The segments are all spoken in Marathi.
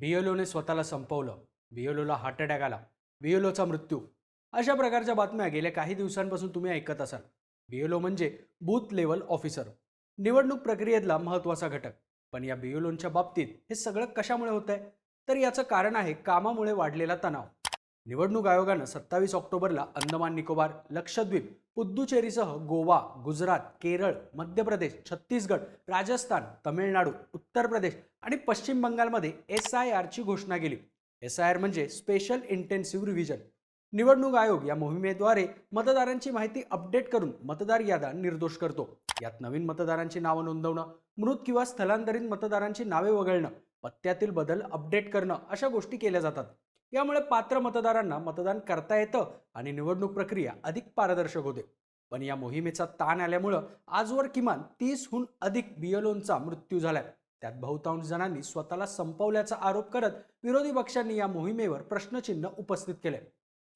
बियोलोने स्वतःला संपवलं. बियोलोला हार्ट अटॅक आला. बियोलोचा मृत्यू. अशा प्रकारच्या बातम्या गेल्या काही दिवसांपासून तुम्ही ऐकत असाल. बियोलो म्हणजे बूथ लेवल ऑफिसर निवडणूक प्रक्रियेतला महत्त्वाचा घटक. पण या बियोलोनच्या बाबतीत हे सगळं कशामुळे होत आहे तर याचं कारण आहे कामामुळे वाढलेला तणाव. निवडणूक आयोगानं सत्तावीस ऑक्टोबरला अंदमान निकोबार लक्षद्वीप पुद्दुचेरीसह गोवा गुजरात केरळ मध्य प्रदेश छत्तीसगड राजस्थान तमिळनाडू उत्तर प्रदेश आणि पश्चिम बंगालमध्ये एस आय आरची घोषणा केली. एस आय आर म्हणजे स्पेशल इंटेन्सिव्ह रिव्हिजन. निवडणूक आयोग या मोहिमेद्वारे मतदारांची माहिती अपडेट करून मतदार याद्या निर्दोष करतो. यात नवीन मतदारांची नावं नोंदवणं मृत किंवा स्थलांतरित मतदारांची नावे वगळणं पत्त्यातील बदल अपडेट करणं अशा गोष्टी केल्या जातात. यामुळे पात्र मतदारांना मतदान करता येतं आणि निवडणूक प्रक्रिया अधिक पारदर्शक होते. पण या मोहिमेचा ताण आल्यामुळं आजवर किमान तीसहून अधिक बियलोंचा मृत्यू झालाय. त्यात बहुतांश जणांनी स्वतःला संपवल्याचा आरोप करत विरोधी पक्षांनी या मोहिमेवर प्रश्नचिन्ह उपस्थित केले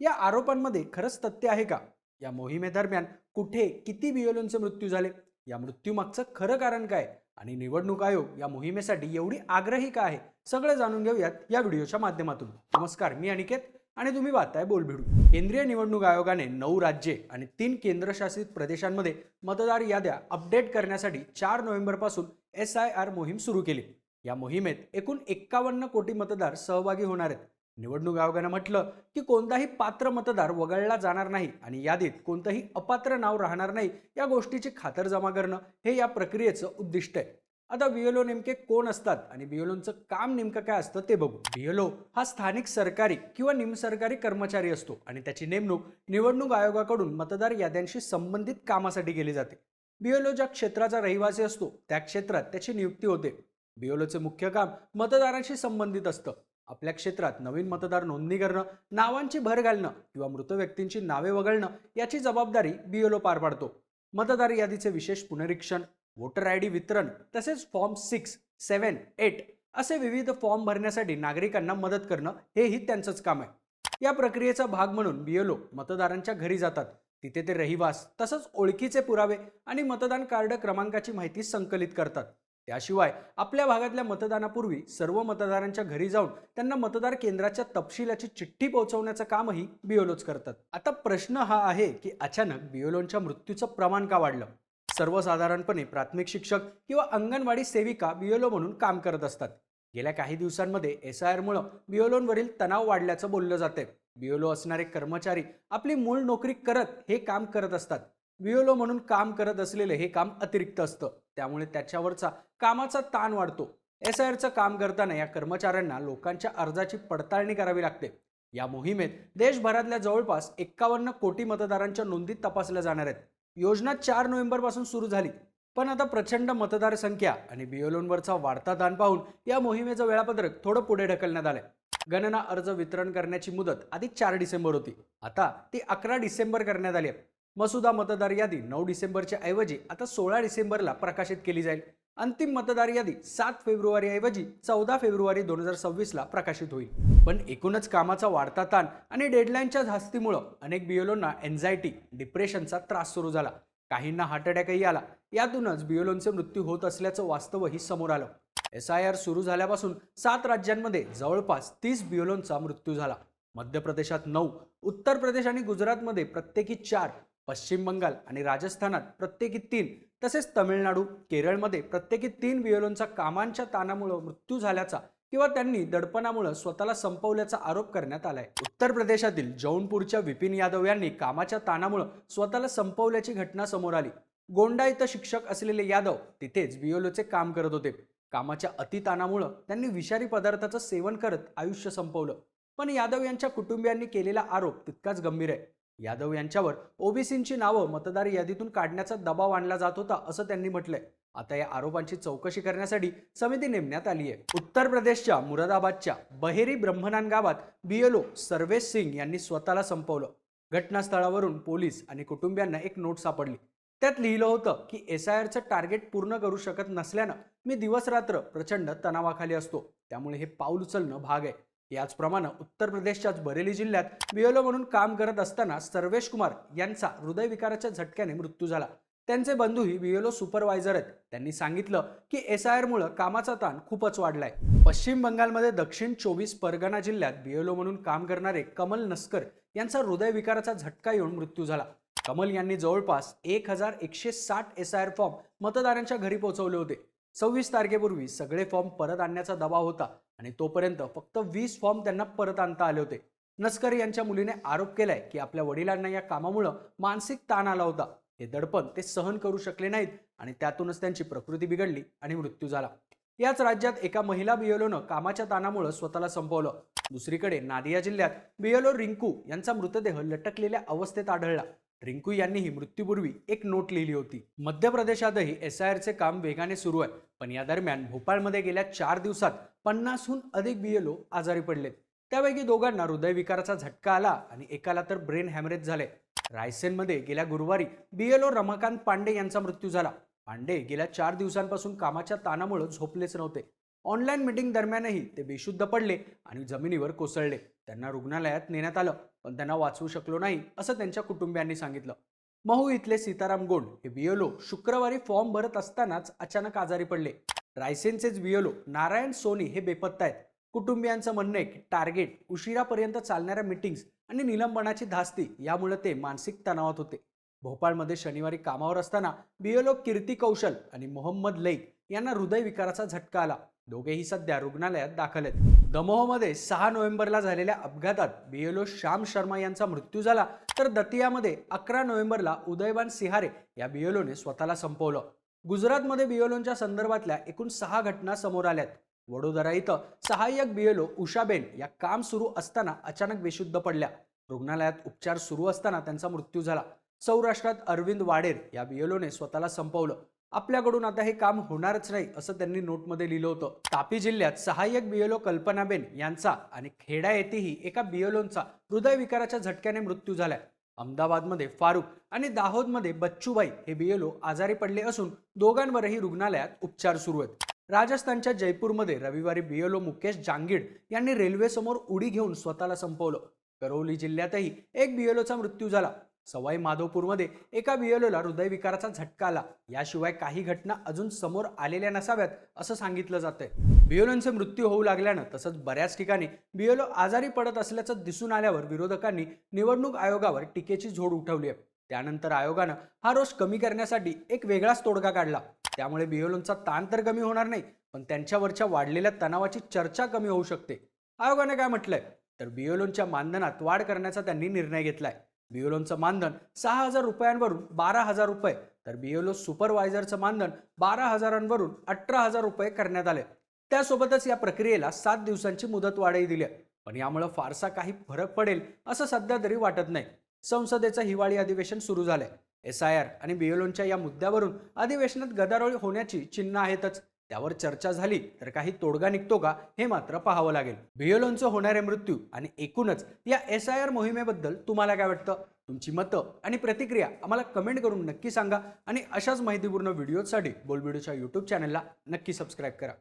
या आरोपांमध्ये खरंच तथ्य आहे का? या मोहिमेदरम्यान कुठे किती बियोलोंचे मृत्यू झाले? या मृत्यूमागचं खरं कारण काय आणि निवडणूक आयोग या मोहिमेसाठी एवढी आग्रही का आहे सगळं जाणून घेऊयात या व्हिडिओच्या माध्यमातून. नमस्कार मी अनिकेत आणि तुम्ही वाचताय बोलभिडू. केंद्रीय निवडणूक आयोगाने नऊ राज्ये आणि तीन केंद्रशासित प्रदेशांमध्ये मतदार याद्या अपडेट करण्यासाठी चार नोव्हेंबरपासून एस आय आर मोहीम सुरू केली. या मोहिमेत एकूण एक्कावन्न कोटी मतदार सहभागी होणार आहेत. निवडणूक आयोगानं म्हटलं की कोणताही पात्र मतदार वगळला जाणार नाही आणि यादीत कोणतंही अपात्र नाव राहणार नाही या गोष्टीची खातरजमा करणं हे या प्रक्रियेचं उद्दिष्ट आहे. आता बीएलओ नेमके कोण असतात आणि बीएलओचं काम नेमकं काय असतं ते बघू. बीएलओ हा स्थानिक सरकारी किंवा निमसरकारी कर्मचारी असतो आणि त्याची नेमणूक निवडणूक आयोगाकडून मतदार याद्यांशी संबंधित कामासाठी केली जाते. बीएलओ ज्या क्षेत्राचा रहिवासी असतो त्या क्षेत्रात त्याची नियुक्ती होते. बीएलओचे मुख्य काम मतदारांशी संबंधित असतं. आपल्या क्षेत्रात नवीन मतदार नोंदणी करणं नावांची भर घालणं किंवा मृत व्यक्तींची नावे वगळणं याची जबाबदारी बीएलओ पार पाडतो. मतदार यादीचे विशेष पुनरीक्षण वोटर आय डी वितरण तसेच फॉर्म सिक्स सेवन एट असे विविध फॉर्म भरण्यासाठी नागरिकांना मदत करणं हेही त्यांचंच काम आहे. या प्रक्रियेचा भाग म्हणून बीएलओ मतदारांच्या घरी जातात. तिथे ते रहिवास तसंच ओळखीचे पुरावे आणि मतदान कार्ड क्रमांकाची माहिती संकलित करतात. त्याशिवाय आपल्या भागातल्या मतदानापूर्वी सर्व मतदारांच्या घरी जाऊन त्यांना मतदार केंद्राच्या तपशिलाची चिठ्ठी पोहोचवण्याचं कामही बिओलोच करतात. आता प्रश्न हा आहे की अचानक बिओलोंच्या मृत्यूचं प्रमाण का वाढलं? सर्वसाधारणपणे प्राथमिक शिक्षक किंवा अंगणवाडी सेविका बिओलो म्हणून काम करत असतात. गेल्या काही दिवसांमध्ये एस आय आरमुळं बिओलोंवरील तणाव वाढल्याचं बोललं जाते बिओलो असणारे कर्मचारी आपली मूळ नोकरी करत हे काम करत असतात. व्हिओलो म्हणून काम करत असलेले हे काम अतिरिक्त असतं. त्यामुळे त्याच्यावरचा कामाचा ताण वाढतो. एस आय आरचं काम करताना या कर्मचाऱ्यांना लोकांच्या अर्जाची पडताळणी करावी लागते. या मोहिमेत देशभरातल्या जवळपास एक्कावन्न कोटी मतदारांच्या नोंदी तपासल्या जाणार आहेत. योजना चार नोव्हेंबरपासून सुरू झाली. पण आता प्रचंड मतदार संख्या आणि बिओलोनवरचा वाढता ताण पाहून या मोहिमेचं वेळापत्रक थोडं पुढे ढकलण्यात आलंय. गणना अर्ज वितरण करण्याची मुदत आधी चार डिसेंबर होती. आता ती अकरा डिसेंबर करण्यात आली आहे. मसुदा मतदार यादी नऊ डिसेंबरच्या ऐवजी आता सोळा डिसेंबरला प्रकाशित केली जाईल. अंतिम मतदार यादी सात फेब्रुवारी ऐवजी चौदा फेब्रुवारी दोन हजार सव्वीसला प्रकाशित होईल. पण एकूणच कामाचा वाढता ताण आणि डेडलाईनच्या धास्तीमुळं अनेक बिओलोंना एन्झायटी डिप्रेशनचा त्रास सुरू झाला. काहींना हार्ट अटॅकही आला. यातूनच बिओलोनचे मृत्यू होत असल्याचं वास्तवही समोर आलं. एस आय आर सुरू झाल्यापासून सात राज्यांमध्ये जवळपास तीस बिओलोनचा मृत्यू झाला. मध्य प्रदेशात नऊ उत्तर प्रदेश आणि गुजरातमध्ये प्रत्येकी चार पश्चिम बंगाल आणि राजस्थानात प्रत्येकी तीन तसेच तमिळनाडू केरळमध्ये प्रत्येकी तीन बिओलोंचा कामांच्या ताणामुळं मृत्यू झाल्याचा किंवा त्यांनी दडपणामुळे स्वतःला संपवल्याचा आरोप करण्यात आलाय. उत्तर प्रदेशातील जौनपूरच्या विपिन यादव यांनी कामाच्या ताणामुळे स्वतःला संपवल्याची घटना समोर आली. गोंडा इथं शिक्षक असलेले यादव तिथेच बिओलोचे काम करत होते. कामाच्या अतिताणामुळं त्यांनी विषारी पदार्थाचं सेवन करत आयुष्य संपवलं. पण यादव यांच्या कुटुंबियांनी केलेला आरोप तितकाच गंभीर आहे. यादव यांच्यावर ओबीसींची नावं मतदार यादीतून काढण्याचा दबाव आणला जात होता असं त्यांनी म्हटलंय. आता या आरोपांची चौकशी करण्यासाठी समिती नेमण्यात आली आहे. उत्तर प्रदेशच्या मुरादाबादच्या बहेरी ब्रह्मनान गावात बीएलओ सर्वेश सिंग यांनी स्वतःला संपवलं. घटनास्थळावरून पोलीस आणि कुटुंबियांना एक नोट सापडली. त्यात लिहिलं होतं की एस आय आरचं टार्गेट पूर्ण करू शकत नसल्यानं मी दिवस रात्र प्रचंड तणावाखाली असतो. त्यामुळे हे पाऊल उचलणं भाग आहे. याचप्रमाणे उत्तर प्रदेशच्याच बरेली जिल्ह्यात बिओलो म्हणून काम करत असताना सर्वेश कुमार यांचा हृदयविकाराच्या झटक्याने मृत्यू झाला. त्यांचे बंधूही बीएलओ सुपरवायझर आहेत. त्यांनी सांगितलं की एस आय आरमुळं कामाचा ताण खूपच वाढलाय. पश्चिम बंगालमध्ये दक्षिण चोवीस परगणा जिल्ह्यात बीएलओ म्हणून काम करणारे कमल नस्कर यांचा हृदयविकाराचा झटका येऊन मृत्यू झाला. कमल यांनी जवळपास एक हजार एकशे साठ एस आय आर फॉर्म मतदारांच्या घरी पोहोचवले होते. सव्वीस तारखेपूर्वी सगळे फॉर्म परत आणण्याचा दबाव होता. आणि तोपर्यंत फक्त वीस फॉर्म त्यांना परत आणता आले होते. नस्कर यांच्या मुलीने आरोप केलाय की आपल्या वडिलांना या कामामुळं मानसिक ताण आला होता. हे दडपण ते सहन करू शकले नाहीत आणि त्यातूनच त्यांची प्रकृती बिघडली आणि मृत्यू झाला. याच राज्यात एका महिला बियोलोनं कामाच्या ताणामुळे स्वतःला संपवलं. दुसरीकडे नादिया जिल्ह्यात बियोलो रिंकू यांचा मृतदेह लटकलेल्या अवस्थेत आढळला. रिंकू यांनीही मृत्यूपूर्वी एक नोट लिहिली होती. मध्य प्रदेशातही एस आय आरचे काम वेगाने सुरू आहे. पण या दरम्यान भोपाळमध्ये गेल्या चार दिवसात पन्नासहून अधिक बीएलओ आजारी पडलेत त्यापैकी दोघांना हृदयविकाराचा झटका आला आणि एकाला तर ब्रेन हॅमरेज झाले. रायसेनमध्ये गेल्या गुरुवारी बीएलओ रमाकांत पांडे यांचा मृत्यू झाला. पांडे गेल्या चार दिवसांपासून कामाच्या ताणामुळे झोपलेच नव्हते. ऑनलाईन मीटिंग दरम्यानही ते बेशुद्ध पडले आणि जमिनीवर कोसळले. त्यांना रुग्णालयात नेण्यात आलं पण त्यांना वाचवू शकलो नाही असं त्यांच्या कुटुंबियांनी सांगितलं. महू इथले सीताराम गोंड हे बियोलो शुक्रवारी फॉर्म भरत असतानाच अचानक आजारी पडले. रायसेनचेच बियोलो नारायण सोनी हे बेपत्ता आहेत. कुटुंबियांचं म्हणणं आहे की टार्गेट उशिरापर्यंत चालणाऱ्या मिटिंग्स आणि निलंबनाची धास्ती यामुळे ते मानसिक तणावात होते. भोपाळमध्ये शनिवारी कामावर असताना बियोलो कीर्ती कौशल आणि मोहम्मद लईक यांना हृदयविकाराचा झटका आला. दोघेही सध्या रुग्णालयात दाखल आहेत. दमोहमध्ये सहा नोव्हेंबरला झालेल्या अपघातात बीएलओ श्याम शर्मा यांचा मृत्यू झाला तर दतियामध्ये अकरा नोव्हेंबरला उदयवान सिहारे या बीएलओने स्वतःला संपवलं. गुजरातमध्ये बीएलओंच्या संदर्भातल्या एकूण सहा घटना समोर आल्यात. वडोदरा इथं सहाय्यक बीएलओ उषाबेन या काम सुरू असताना अचानक बेशुद्ध पडल्या. रुग्णालयात उपचार सुरू असताना त्यांचा मृत्यू झाला. सौराष्ट्रात अरविंद वाडेर या बीएलओने स्वतःला संपवलं. आपल्याकडून आता हे काम होणारच नाही असं त्यांनी नोटमध्ये लिहिलं होतं. तापी जिल्ह्यात सहाय्यक बिएलओ कल्पनाबेन यांचा आणि खेडा येथेही एका बिएलओंचा हृदयविकाराच्या झटक्याने मृत्यू झालाय. अहमदाबादमध्ये फारुख आणि दाहोदमध्ये बच्चूबाई हे बिएलओ आजारी पडले असून दोघांवरही रुग्णालयात उपचार सुरू आहेत. राजस्थानच्या जयपूरमध्ये रविवारी बिएलओ मुकेश जांगीड यांनी रेल्वेसमोर उडी घेऊन स्वतःला संपवलं. करौली जिल्ह्यातही एक बिएलओचा मृत्यू झाला. सवाई माधवपूरमध्ये एका बीएलओला हृदयविकाराचा झटका आला. याशिवाय काही घटना अजून समोर आलेल्या नसाव्यात असं सांगितलं जातंय. बीएलओंचे मृत्यू होऊ लागल्यानं तसंच बऱ्याच ठिकाणी बीएलओ आजारी पडत असल्याचं दिसून आल्यावर विरोधकांनी निवडणूक आयोगावर टीकेची झोड उठवली आहे. त्यानंतर आयोगानं हा रोष कमी करण्यासाठी एक वेगळाच तोडगा काढला. त्यामुळे बिओलोंचा ताण तर कमी होणार नाही पण त्यांच्यावरच्या वाढलेल्या तणावाची चर्चा कमी होऊ शकते. आयोगाने काय म्हटलंय? तर बिओलोंच्या मानधनात वाढ करण्याचा त्यांनी निर्णय घेतलाय. बिओलोंचं मानधन सहा हजार रुपयांवरून बारा हजार रुपये. तर बिओलो सुपरवायझरचं मानधन बारा हजारांवरून अठरा हजार रुपये करण्यात आले. त्यासोबतच या प्रक्रियेला सात दिवसांची मुदत वाढही दिली आहे. पण यामुळे फारसा काही फरक पडेल असं सध्या तरी वाटत नाही. संसदेचं हिवाळी अधिवेशन सुरू झालंय. एस आय आर आणि बिएलोनच्या या मुद्द्यावरून अधिवेशनात गदारोळ होण्याची चिन्ह आहेतच. त्यावर चर्चा झाली तर काही तोडगा निघतो का हे मात्र पाहावं लागेल. बियोलोनचं होणारे मृत्यू आणि एकूणच या एस आय आर मोहिमेबद्दल तुम्हाला काय वाटतं? तुमची मतं आणि प्रतिक्रिया आम्हाला कमेंट करून नक्की सांगा आणि अशाच माहितीपूर्ण व्हिडिओसाठी बोलबिडूच्या यूट्यूब चॅनलला नक्की सबस्क्राईब करा.